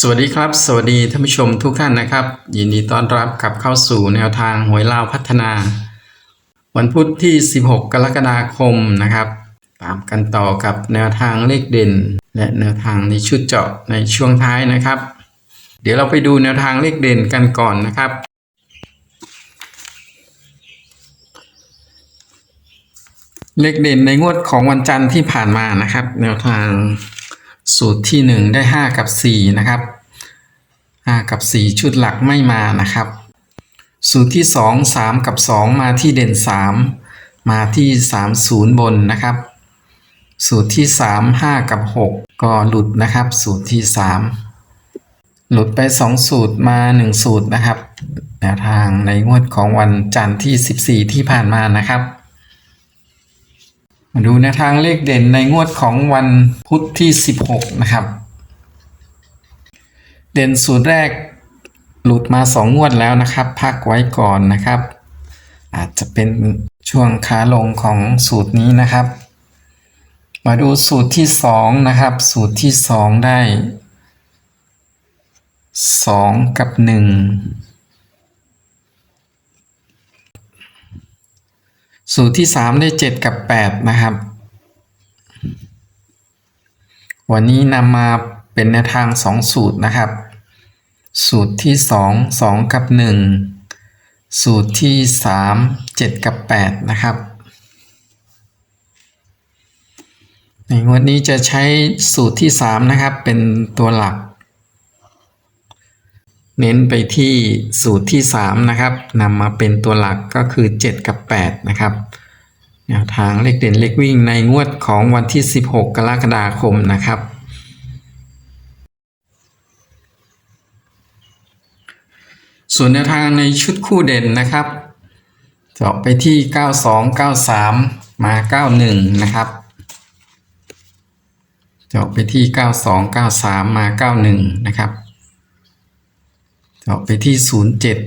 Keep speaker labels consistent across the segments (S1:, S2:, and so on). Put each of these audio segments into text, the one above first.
S1: สวัสดีครับ สวัสดีท่านผู้ชมทุกท่านนะครับ ยินดีต้อนรับกลับเข้าสู่แนวทางหวยลาวพัฒนา วันพุธที่ 16 กรกฎาคมนะครับ ตามกันต่อกับแนวทางเลขเด่น และแนวทางในชุดเจาะในช่วงท้ายนะครับ เดี๋ยวเราไปดูแนวทางเลขเด่นกันก่อนนะครับ เลขเด่นในงวดของวันจันทร์ที่ผ่านมานะครับ แนวทาง สูตรที่ 1 ได้ 5 กับ 4 นะครับ 5 กับ 4 ชุดหลักไม่มานะครับ สูตรที่ 2 3 กับ 2 มาที่เด่น 3 มาที่ 30 บนนะครับ สูตรที่ 3 5 กับ 6 ก็หลุดนะครับ สูตรที่ 3 หลุดไป 2 สูตรมา 1 สูตรนะครับแนวทางในงวดของวันจันทร์ที่ 14 ที่ผ่านมานะครับ มาดูแนวทางเลขเด่นในงวดของวันพุธที่ 16 นะครับ เด่นสูตรแรกหลุดมา 2 งวดแล้วนะครับ พักไว้ก่อนนะครับ อาจจะเป็นช่วงขาลงของสูตรนี้นะครับ มาดูสูตรที่ 2 นะครับ สูตรที่ 2 ได้ 2 กับ 1 สูตรที่3ได้7กับ8นะครับ วันนี้นำมาเป็นแนวทาง2สูตรนะครับ สูตรที่2 2กับ1สูตรที่3 7กับ8นะครับ ในงวดนี้จะใช้สูตรที่3นะครับเป็นตัวหลัก เน้นไปที่สูตรที่ 3 นะครับนำมาเป็นตัวหลักก็คือ 7 กับ 8 นะครับแนวทางเลขเด่นเลขวิ่งในงวดของวันที่ 16 กรกฎาคมนะครับ ส่วนแนวทางในชุดคู่เด่นนะครับเจาะไปที่ 92 93 มา 91 นะครับเจาะไปที่ 92 93 มา 91 นะครับ เจาะไปที่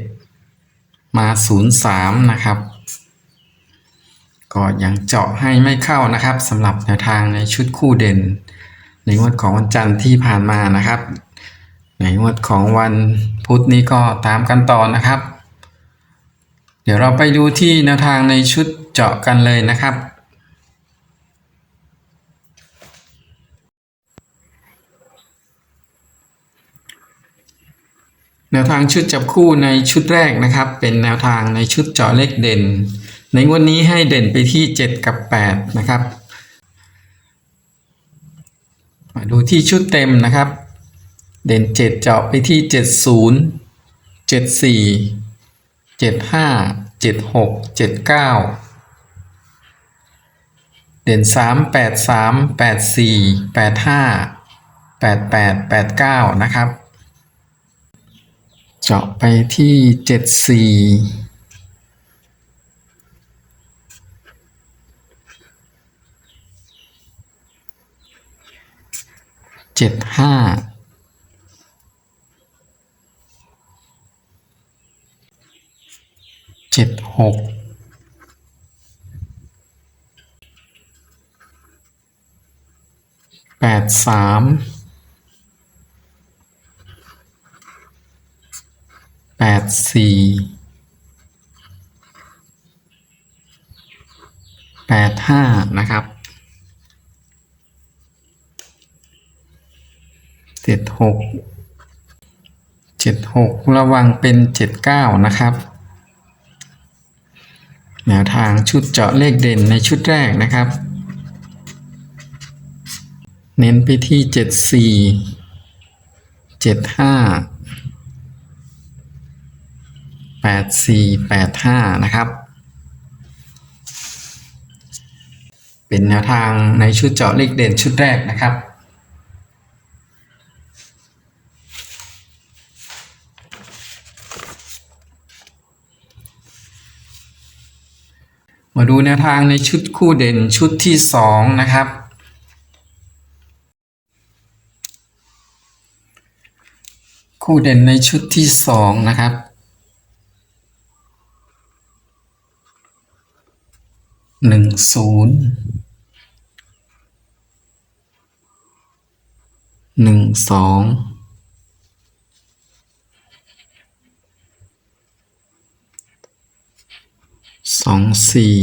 S1: 07 มา 03 นะครับ ก็ยังเจาะให้ไม่เข้านะครับสำหรับแนวทางในชุดคู่เด่น ในงวดของวันจันทร์ที่ผ่านมานะครับ ในงวดของวันพุธนี้ก็ตามกันต่อนะครับ เดี๋ยวเราไปดูที่แนวทางในชุดเจาะกันเลยนะครับ แนวทางชุดจับคู่ในชุดแรกนะครับ เป็นแนวทางในชุดเจาะเลขเด่น ในงวดนี้ให้เด่นไปที่ 7 กับ 8 นะครับ มาดูที่ชุดเต็มนะครับ เด่น 7 เจาะไปที่ 70 74 75 76 79 เด่น 3 83 84 85 88 89 นะครับ เจาะไปที่เจ็ดสี่เจ็ดห้าเจ็ดหกแปดสาม แป ดสี่แปดห้านะครับเจ็ดหกเจ็ดหกระวังเป็นเจ็ดเก้านะครับ แนวทางชุดเจาะเลขเด่นในชุดแรกนะครับ เน้นไปที่เจ็ดสี่เจ็ดห้า แปดสี่แปดห้านะครับ เป็นแนวทางในชุดเจาะเลขเด่นชุดแรกนะครับมาดูแนวทางในชุดคู่เด่นชุดที่สองนะครับ คู่เด่นในชุดที่สองนะครับ หนึ่งศูนย์หนึ่งสองสองสี่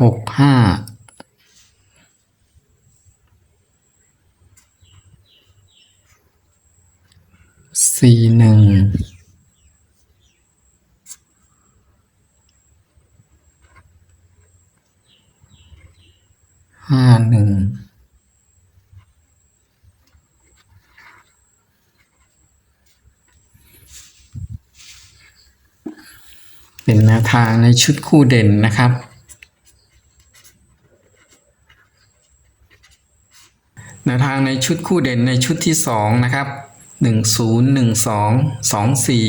S1: หกห้าสี่หนึ่งห้าหนึ่งเป็นแนวทางในชุดคู่เด่นนะครับ นวทางในชุดคู่เด่นในชุดที่สองนะครับหนึ่งศูนย์หนึ่งสองสองสี่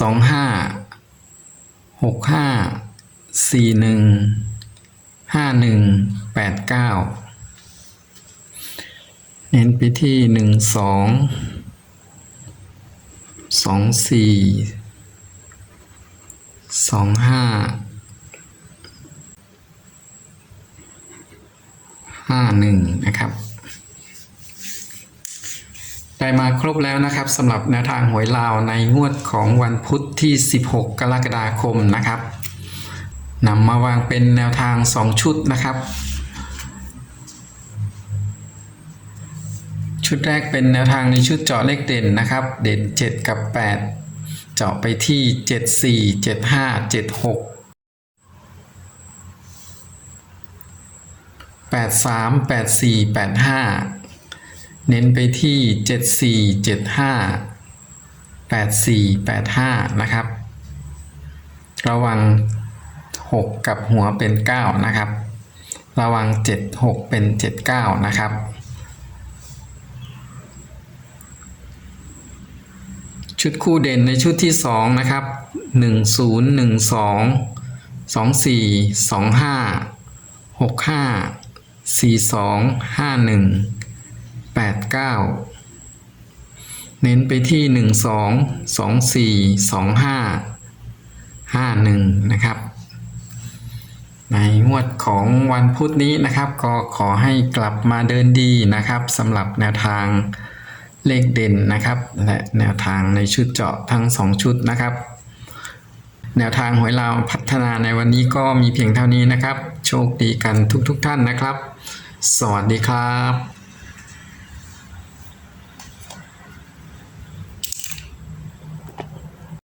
S1: สองห้าหกห้าสี่หนึ่งห้าหนึ่งแปดเก้าเน้นไปที่หนึ่งสองสองสี่สองห้าห้าหนึ่งนะครับ ได้มาครบแล้วนะครับสำหรับแนวทางหวยลาวในงวดของวันพุธที่ 16 กรกฎาคมนะครับนำมาวางเป็นแนวทาง 2 ชุดนะครับ ชุดแรกเป็นแนวทางในชุดเจาะเลขเด่นนะครับ เด่น 7 กับ 8 เจาะไปที่ 74 75 76 83 84 85 เน้นไปที่ 74 75 84 85 นะครับ ระวัง 6 กับหัวเป็น 9 นะครับ ระวัง 7 6 เป็น 79 นะครับ ชุดคู่เด่นในชุดที่ 2 นะครับ 10 12 2425 65 4251 24 25 65 42 51 89เน้นไปที่12 24 25 51นะครับ ในงวดของวันพุธนี้นะครับ ก็ขอให้กลับมาเดินดีนะครับสำหรับแนวทางเลขเด่นนะครับ และแนวทางในชุดเจาะทั้ง 2 ชุดนะครับ แนวทางหวยลาวพัฒนาในวันนี้ก็มีเพียงเท่านี้นะครับ โชคดีกันทุกๆทท่านนะครับ สวัสดีครับ